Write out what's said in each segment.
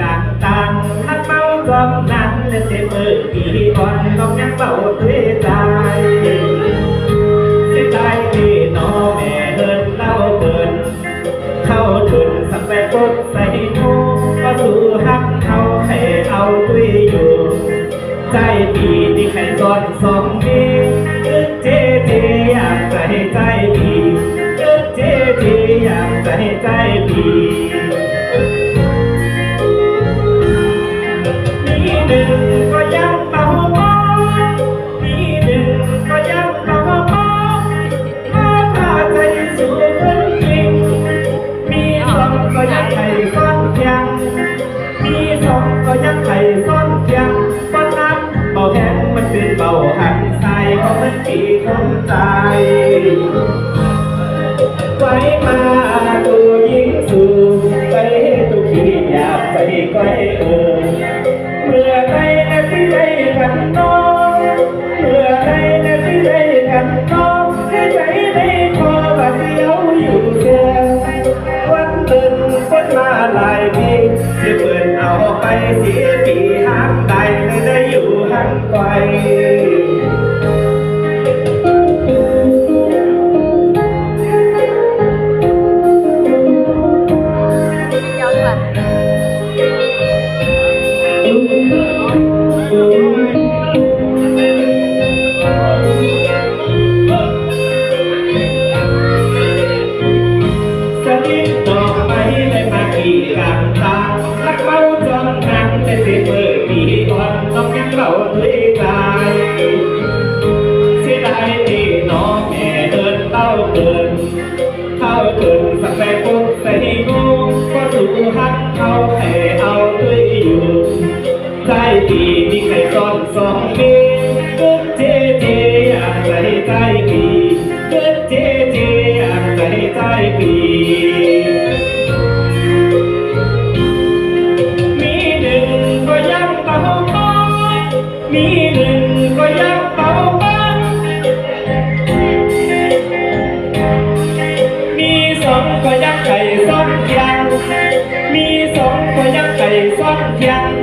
การตังนักเมาจอมนั้นเต็มมือพี่บอลต้องยังเบาด้วยใจเสียใจที่น้องแม่เดินเล่าเกินเข้าถึงสักแปดกดใส่ทุ่งก็สู่หักเขาให้เอาด้วยอยู่ใจปีนี่ใครซ้อนสองพี่เจเจอยากใส่ใจพี่เจเจอยากใจใจปี เมื่อไรนะที่ได้กันน้องเมื่อไรนะที่ได้กันน้องให้ใจได้พอว่าเดียวอยู่เสียวันหนึ่งคนมาหลายปีที่เปิดเอาไปเสียปีห้างใดได้อยู่ห่างไกล สลิดดอไม้ได้มากี่ลางทางรักเราจนนังได้สิเมื่อปีก่อนต้องยังเราด้วยกายเสียดายที่น้องแม่เดินเต้าเกินเข้าเกินสักแต่ปุ๊บใส่งูก็สู่หักเขาให้เอาด้วยอยู่ใจดีที่ใครซ่อนสองเมตรเจเจอยากใจใจดี ซ่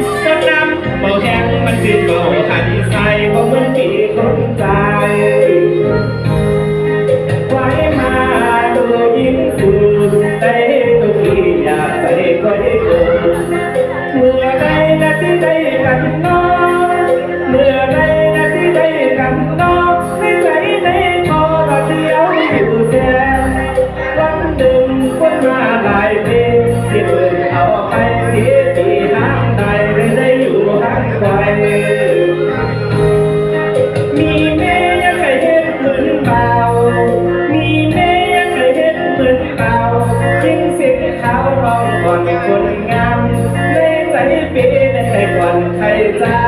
ในใจเป็นในวันใครจา